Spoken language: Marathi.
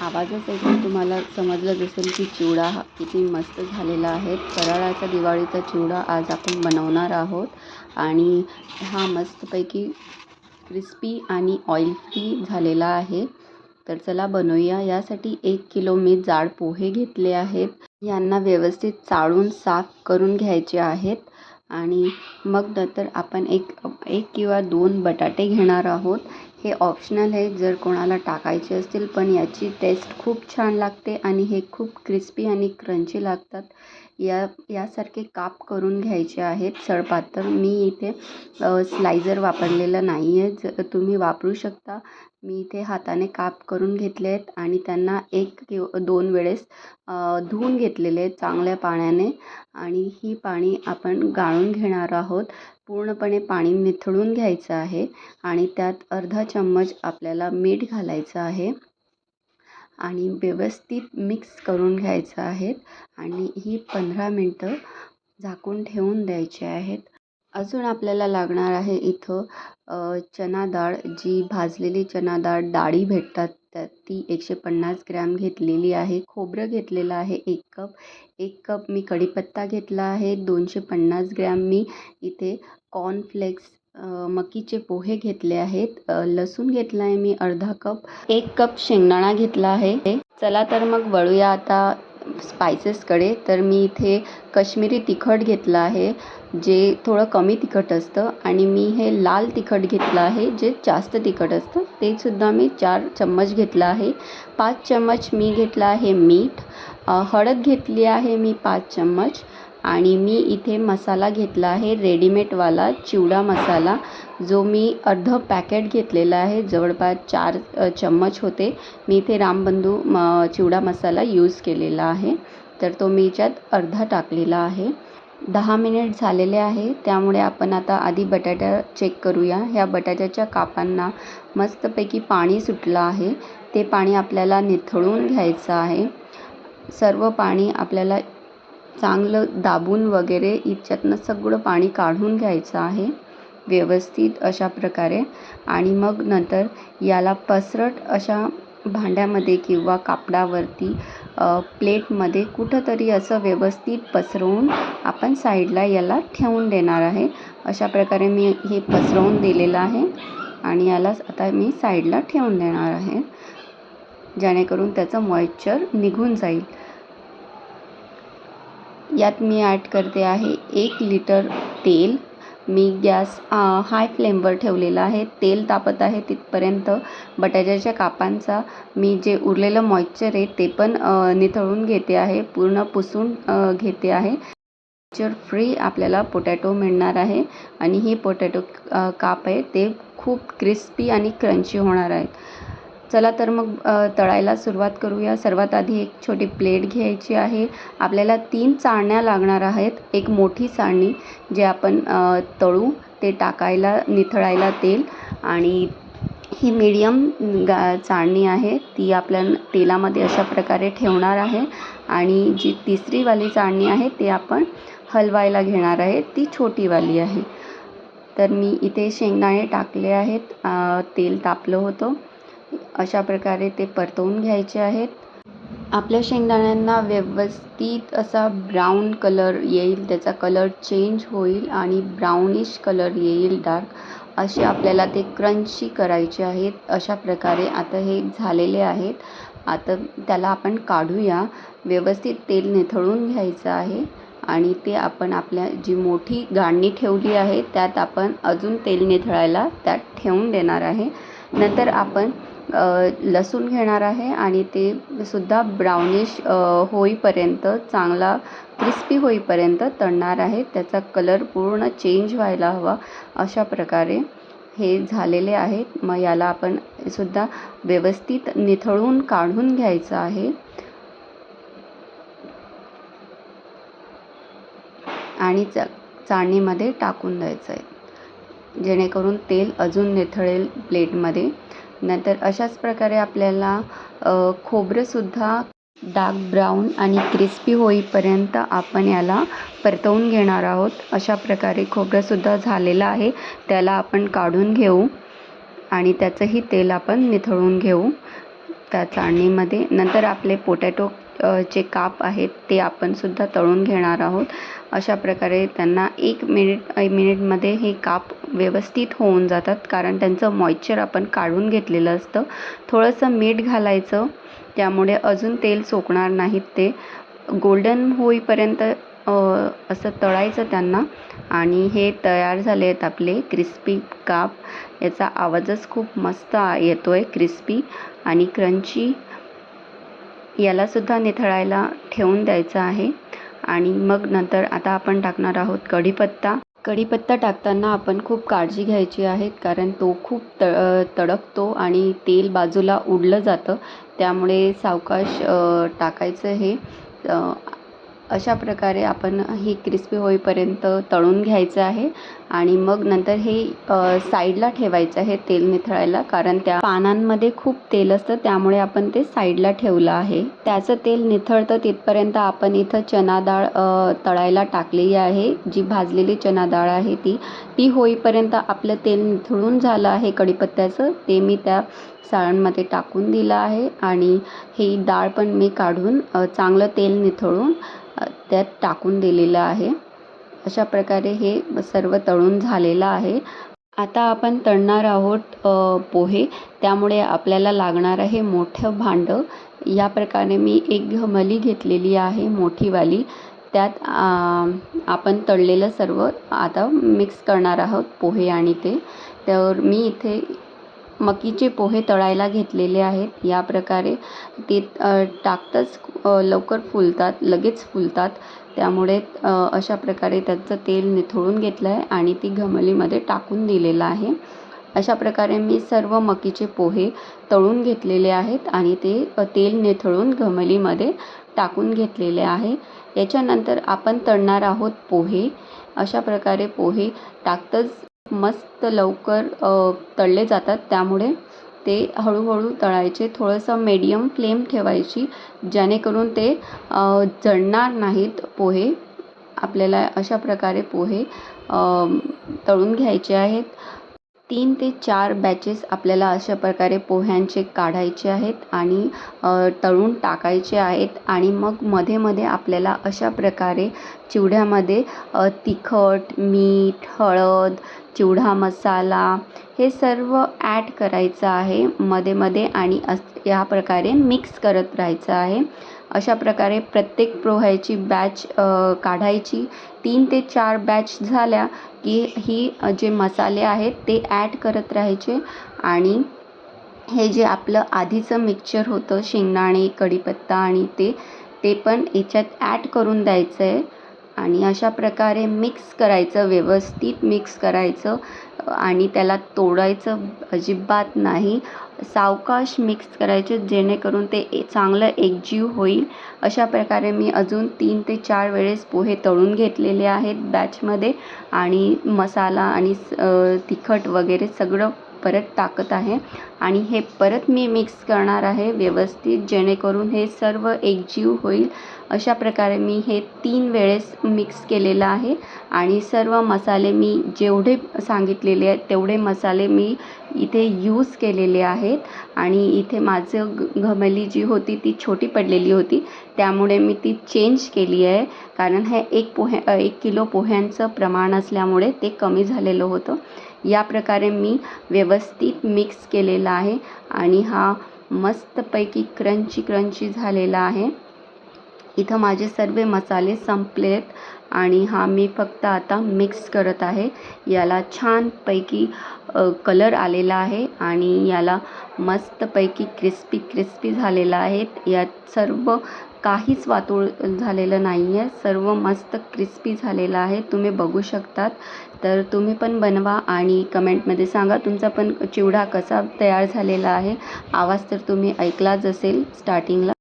आवाजच ऐकून तुम्हाला समजलंच असेल की चिवडा हा किती मस्त झालेला आहे. फराळाचा दिवाळीचा चिवडा आज आपण बनवणार आहोत. आणि हा मस्तपैकी क्रिस्पी आणि ऑइल फ्री झालेला आहे. तर चला बनवूया. यासाठी एक किलो मी जाड पोहे घेतले आहेत. यांना व्यवस्थित चाळून साफ करून घ्यायचे आहेत. आणि मग नंतर आपण एक एक किंवा दोन बटाटे घेणार आहोत. हे ऑप्शनल आहे जर कोणाला टाकायचे असतील पण याची टेस्ट खूप छान लागते आणि हे खूप क्रिस्पी आणि क्रंची लागतात. या यासारखे काप करून घ्यायचे आहेत. सडपातळ मी इथे स्लायझर वापरलेलं नाही आहे ज तुम्ही वापरू शकता. मी इथे हाताने काप करून घेतले आहेत आणि त्यांना एक किंवा दोन वेळेस धुवून घेतलेले आहेत चांगल्या पाण्याने. आणि ही पाणी आपण गाळून घेणार आहोत. पूर्णपणे पाणी निथळून घ्यायचं आहे आणि त्यात अर्धा चम्मच आपल्याला मीठ घालायचं आहे. आणि व्यवस्थित मिक्स करून घ्यायचं आहेत आणि ही पंधरा मिनटं झाकून ठेवून द्यायचे आहेत. अजून आपल्याला लागणार आहे इथं चना डाळ. जी भाजलेली चना डाळ डाळी भेटतात त्या ती एकशे पन्नास ग्रॅम घेतलेली आहे. खोबरं घेतलेलं आहे एक कप. एक कप मी कढीपत्ता घेतला आहे दोनशे पन्नास ग्रॅम मी इथे कॉर्नफ्लेक्स मकीचे पोहे घेतले आहेत. लसूण घेतला आहे मी अर्धा कप. एक कप शेंगदाणा घेतला आहे. चला तर मग वळूया आता स्पायसेसकडे तर मी इथे कश्मीरी तिखट घेतलं आहे जे थोडं कमी तिखट असतं. आणि मी हे लाल तिखट घेतलं आहे जे जास्त तिखट असतं. ते सुद्धा मी चार चम्मच घेतलं आहे. पाच चम्मच मी घेतलं आहे मीठ. हळद घेतली आहे मी पाच चम्मच. आणि मी इथे मसाला घेतला आहे रेडीमेडवाला चिवडा मसाला जो मी अर्धं पॅकेट घेतलेला आहे जवळपास चार चम्मच होते. मी इथे रामबंधू म चिवडा मसाला यूज केलेला आहे. तर तो मी याच्यात अर्धा टाकलेला आहे. दहा मिनिट झालेले आहे त्यामुळे आपण आता आधी बटाटा चेक करूया. ह्या बटाट्याच्या कापांना मस्तपैकी पाणी सुटलं आहे. ते पाणी आपल्याला निथळून घ्यायचं आहे. सर्व पाणी आपल्याला चांगलं दाबून वगैरे याच्यातनं सगळं पाणी काढून घ्यायचं आहे व्यवस्थित अशा प्रकारे. आणि मग नंतर याला पसरट अशा भांड्यामध्ये किंवा कापडावरती प्लेटमध्ये कुठंतरी असं व्यवस्थित पसरवून आपण साईडला याला ठेवून देणार आहे. अशा प्रकारे मी हे पसरवून दिलेलं आहे आणि याला आता मी साईडला ठेवून देणार आहे. जेणेकरून त्याचं मॉइश्चर निघून जाईल. यात मी ॲड करते आहे एक लिटर तेल. मी गॅस हाय फ्लेमवर ठेवलेला आहे. तेल तापत आहे तिथपर्यंत. बटाट्याच्या कापांचा मी जे उरलेलं मॉइश्चर आहे ते पण निथळून घेते आहे. पूर्ण पुसून घेते आहे. मॉइश्चर फ्री आपल्याला पोटॅटो मिळणार आहे. आणि ही पोटॅटो काप आहे. ते खूप क्रिस्पी आणि क्रंची होणार आहेत चला तर मग तळायला सुरुवात करूया. सर्वात आधी एक छोटी प्लेट घ्यायची आहे. आपल्याला तीन चाळण्या लागणार आहेत. एक मोठी चाळणी जे आपण तळू ते टाकायला निथळायला तेल आणि ही मीडियम गा चाळणी आहे. ती आपल्या तेलामध्ये अशा प्रकारे ठेवणार आहे आणि जी तिसरीवाली चाळणी आहे ते आपण हलवायला घेणार आहे. ती छोटीवाली आहे. तर मी इथे शेंगदाणे टाकले आहेत. तेल तापलं होतं. अशा प्रकारे ते परतवून घ्यायचे आहेत. आपल्या शेंगदाण्यांना व्यवस्थित असा ब्राऊन कलर येईल त्याचा कलर चेंज होईल आणि ब्राउनिश कलर येईल डार्क असे आपल्याला ते क्रंची करायचे आहेत. अशा प्रकारे आता हे झालेले आहेत. आता त्याला आपण काढूया. व्यवस्थित तेल निथळून घ्यायचं आहे आणि ते आपण आपल्या जी मोठी गाळणी ठेवली आहे त्यात आपण अजून तेल निथळायला त्यात ठेवून देणार आहे. नंतर आपण लसूण घेणार आहे आणि ते सुद्धा ब्राउनिश होईपर्यंत चांगला क्रिस्पी होईपर्यंत तळणार आहे. त्याचा कलर पूर्ण चेंज व्हायला हवा अशा प्रकारे हे झालेले आहेत. मग याला आपण सुद्धा व्यवस्थित निथळून काढून घ्यायचं आहे. आणि चा चाळणीमध्ये टाकून द्यायचं आहे जेणेकरून तेल अजून निथळेल प्लेटमध्ये नंतर अशाच प्रकारे आपल्याला खोबरंसुद्धा डार्क ब्राऊन आणि क्रिस्पी होईपर्यंत आपण याला परतवून घेणार आहोत. अशा प्रकारे खोबरंसुद्धा झालेलं आहे. त्याला आपण काढून घेऊ आणि त्याचंही तेल आपण निथळून घेऊ त्या चाळणीमध्ये. नंतर आपले पोटॅटो जे चे काप आहेत ते आपणसुद्धा तळून घेणार आहोत. अशा प्रकारे त्यांना एक मिनिट मिनिटमध्ये हे काप व्यवस्थित होऊन जातात. कारण त्यांचं मॉइश्चर आपण काढून घेतलेलं असतं. थोडंसं मीठ घालायचं. त्यामुळे अजून तेल सोकणार नाहीत ते. गोल्डन होईपर्यंत असं तळायचं त्यांना. आणि हे तयार झाले आहेत आपले क्रिस्पी काप. याचा आवाजच खूप मस्त येतो आहे क्रिस्पी आणि क्रंची यालासुद्धा निथळायला ठेवून द्यायचं आहे. आणि मग नंतर आता आपण टाकणार आहोत कढीपत्ता. कढीपत्ता टाकताना आपण खूप काळजी घ्यायची आहे कारण तो खूप त तडकतो आणि तेल बाजूला उडलं जातं. त्यामुळे सावकाश टाकायचं हे. अशा प्रकारे आपण ही क्रिस्पी होईपर्यंत तळून घ्यायचं आहे आणि मग नंतर हे साईडला ठेवायचं आहे तेल निथळायला कारण त्या पानांमध्ये खूप तेल असतं त्यामुळे आपण ते साईडला ठेवलं आहे. त्याचं तेल निथळतं तिथपर्यंत आपण इथं चना डाळ तळायला टाकलेली आहे. जी भाजलेली चना डाळ आहे ती ती होईपर्यंत आपलं तेल निथळून झालं आहे कढीपत्त्याचं ते मी त्या साळणमध्ये टाकून दिलं आहे. आणि ही डाळ पण मी काढून चांगलं तेल निथळून त्यात टाकून दिलेलं आहे. अशा प्रकारे हे सर्व तळून झालेलं आहे. आता आपण तळणार आहोत पोहे. त्यामुळे आपल्याला लागणार आहे मोठं भांडं. या प्रकारे मी एक घमली घेतलेली आहे मोठीवाली. त्यात आपण तळलेलं सर्व आता मिक्स करणार आहोत पोहे आणि ते. तर मी इथे मकीचे पोहे तळायला घेतलेले आहेत. या प्रकारे ते टाकताच लवकर फुलतात लगेच फुलतात. त्यामुळे अशा प्रकारे त्याचं तेल निथळून घेतलं आहे आणि ती घमलीमध्ये टाकून दिलेलं आहे. अशा प्रकारे मी सर्व मकीचे पोहे तळून घेतलेले आहेत आणि ते तेल निथळून घमलीमध्ये टाकून घेतलेले आहे. याच्यानंतर आपण तळणार आहोत पोहे. अशा प्रकारे पोहे टाकताच मस्त लवकर तळले जातात. त्यामुळे ते हळूहळू तळायचे. थोडंसं मीडियम फ्लेम ठेवायची जेणेकरून ते जळणार नाहीत पोहे. आपल्याला अशा प्रकारे पोहे तळून घ्यायचे आहेत. तीन ते चार बॅचेस आपल्याला अशा प्रकारे पोह्यांचे काढायचे आहेत आणि तळून टाकायचे आहेत. आणि मग मध्ये मध्ये आपल्याला अशा प्रकारे चिवड्यामध्ये तिखट मीठ हळद चिवडा मसाला हे सर्व ॲड करायचं आहे मध्ये मध्ये आणि अस या प्रकारे मिक्स करत राहायचं आहे. अशा प्रकारे प्रत्येक पोह्याची बॅच काढायची. तीन ते चार बॅच झाल्या की ही जे मसाले आहेत ते ॲड करत राहायचे आणि हे जे आपलं आधीचं मिक्सचर होतं शेंगदाणे कढीपत्ता आणि ते ते पण याच्यात ॲड करून द्यायचं आहे आणि अशा प्रकारे मिक्स करायचं व्यवस्थित मिक्स करायचं आणि त्याला तोडायचं अजिबात नाही. सावकाश मिक्स करायचे जेणेकरून ते चांगलं एकजीव होईल. अशा प्रकारे मी अजून तीन ते चार वेळेस पोहे तळून घेतलेले आहेत बॅचमध्ये आणि मसाला आणि स तिखट वगैरे सगळं परत टाकत आहे. आणि हे परत मी मिक्स करणार आहे व्यवस्थित जेणेकरून हे सर्व एकजीव होईल. अशा प्रकारे मी हे तीन वेळेस मिक्स केलेलं आहे. आणि सर्व मसाले मी जेवढे सांगितलेले आहेत तेवढे मसाले मी इथे यूज केलेले आहेत. आणि इथे माझं ग घमेली जी होती ती छोटी पडलेली होती. त्यामुळे मी ती चेंज केली आहे. कारण हे एक पोहे एक किलो पोह्यांचं प्रमाण असल्यामुळे ते कमी झालेलं होतं. या प्रकारे मी व्यवस्थित मिक्स केलेला आहे आणि हा मस्तपैकी क्रंची क्रंची झालेला आहे. इथं माझे सर्व मसाले संपलेत आणि हा मी फक्त आता मिक्स करत आहे. याला छानपैकी कलर आलेला आहे आणि याला मस्तपैकी क्रिस्पी क्रिस्पी झालेला आहे. यात सर्व काहीच वातोळ झालेलं नाही आहे सर्व मस्त क्रिस्पी झालेलं आहे. तुम्ही बघू शकतात. तर तुम्ही पण बनवा आणि कमेंटमध्ये सांगा तुमचा पण चिवडा कसा तयार झालेला आहे. आवाज तर तुम्ही ऐकलाच असेल स्टार्टिंगला